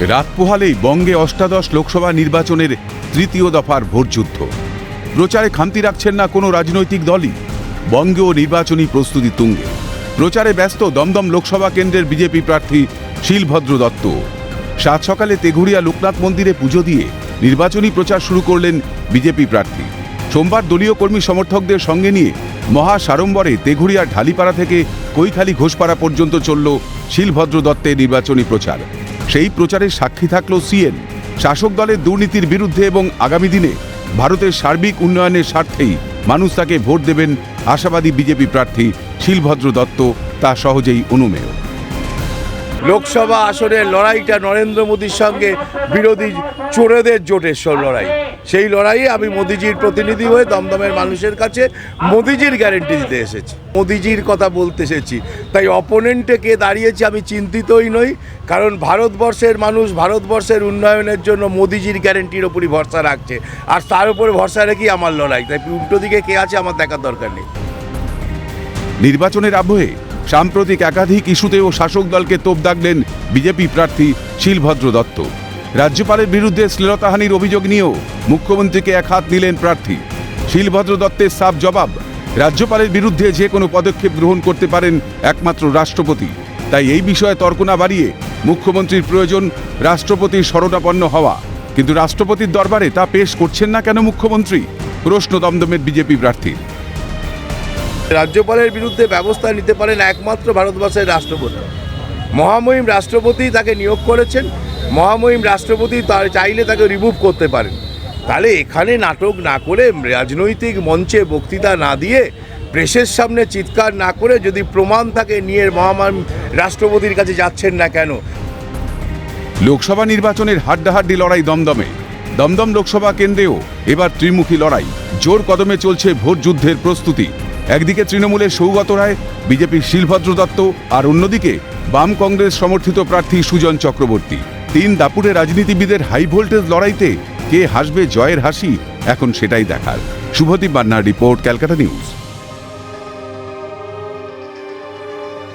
রাত পোহালেই বঙ্গে অষ্টাদশ লোকসভা নির্বাচনের তৃতীয় দফার ভোটযুদ্ধ প্রচারে খামতি রাখছেন না কোনো রাজনৈতিক দলই। বঙ্গেও নির্বাচনী প্রস্তুতি তুঙ্গে। প্রচারে ব্যস্ত দমদম লোকসভা কেন্দ্রের বিজেপি প্রার্থী শিলভদ্র দত্ত। সাত সকালে তেঘুরিয়া লোকনাথ মন্দিরে পুজো দিয়ে নির্বাচনী প্রচার শুরু করলেন বিজেপি প্রার্থী। সোমবার দলীয় কর্মী সমর্থকদের সঙ্গে নিয়ে মহা সাড়ম্বরে তেঘুরিয়ার ঢালিপাড়া থেকে কৈখালি ঘোষপাড়া পর্যন্ত চলল শিলভদ্র দত্তের নির্বাচনী প্রচার। সেই প্রচারের সাক্ষী থাকল সিএন। শাসক দলের দুর্নীতির বিরুদ্ধে এবং আগামী দিনে ভারতের সার্বিক উন্নয়নের স্বার্থেই মানুষ তাকে ভোট দেবেন আশাবাদী বিজেপি প্রার্থী শিলভদ্র দত্ত, তা সহজেই অনুমেয়। লোকসভা আসনের লড়াইটা নরেন্দ্র মোদীর সঙ্গে বিরোধী চোরেদের জোটের লড়াই। সেই লড়াইয়ে আমি মোদিজির প্রতিনিধি হয়ে দমদমের মানুষের কাছে মোদিজির গ্যারেন্টি দিতে এসেছি। মোদিজির কথা বলতে এসেছি। তাই অপোনেন্টে কে দাঁড়িয়েছে আমি চিন্তিতই নই। কারণ ভারতবর্ষের মানুষ ভারতবর্ষের উন্নয়নের জন্য মোদিজির গ্যারেন্টির ওপরই ভরসা রাখছে। আর তার উপরে ভরসা রেখেই আমার লড়াই। তাই উল্টো দিকে কে আছে আমার দেখার দরকার নেই। নির্বাচনের আবহে সাম্প্রতিক একাধিক ইস্যুতেও শাসক দলকে তোপ দাগলেন বিজেপি প্রার্থী শিলভদ্র দত্ত। রাজ্যপালের বিরুদ্ধে শ্লীলতাহানির অভিযোগ নিয়েও মুখ্যমন্ত্রীকে এক হাত নিলেন প্রার্থী। শিলভদ্র দত্তের সাফ জবাব, রাজ্যপালের বিরুদ্ধে যে কোনো পদক্ষেপ গ্রহণ করতে পারেন একমাত্র রাষ্ট্রপতি। তাই এই বিষয়ে তর্ক না বাড়িয়ে মুখ্যমন্ত্রীর প্রয়োজন রাষ্ট্রপতির শরণাপন্ন হওয়া। কিন্তু রাষ্ট্রপতির দরবারে তা পেশ করছেন না কেন মুখ্যমন্ত্রী? প্রশ্ন দমদমের বিজেপি প্রার্থীর রাজ্যপালের বিরুদ্ধে ব্যবস্থা নিতে পারেন একমাত্র ভারতবর্ষের রাষ্ট্রপতি। মহামহিম রাষ্ট্রপতি তাকে নিয়োগ করেছেন। মহামহিম রাষ্ট্রপতি তার চাইলে তাকে রিমুভ করতে পারেন। তাহলে এখানে নাটক না করে রাজনৈতিক মঞ্চে বক্তৃতা না দিয়ে প্রেসের সামনে চিৎকার না করে যদি প্রমাণ থাকে নিয়ে মহামহিম রাষ্ট্রপতির কাছে যাচ্ছেন না কেন? লোকসভা নির্বাচনের হাড্ডাহাড্ডি লড়াই দমদমে। দমদম লোকসভা কেন্দ্রেও এবার ত্রিমুখী লড়াই। জোর কদমে চলছে ভোট যুদ্ধের প্রস্তুতি। একদিকে তৃণমূলের সৌগত রায় বিজেপির শিলভদ্র দত্ত, আর অন্যদিকে বাম কংগ্রেস সমর্থিত প্রার্থী সুজন চক্রবর্তী। তিন দাপুরে রাজনীতিবিদের হাই ভোল্টেজ লড়াইতে কে হাসবে জয়ের হাসি, এখন সেটাই দেখার। শুভদীপ বান্নার রিপোর্ট, ক্যালকাটা নিউজ।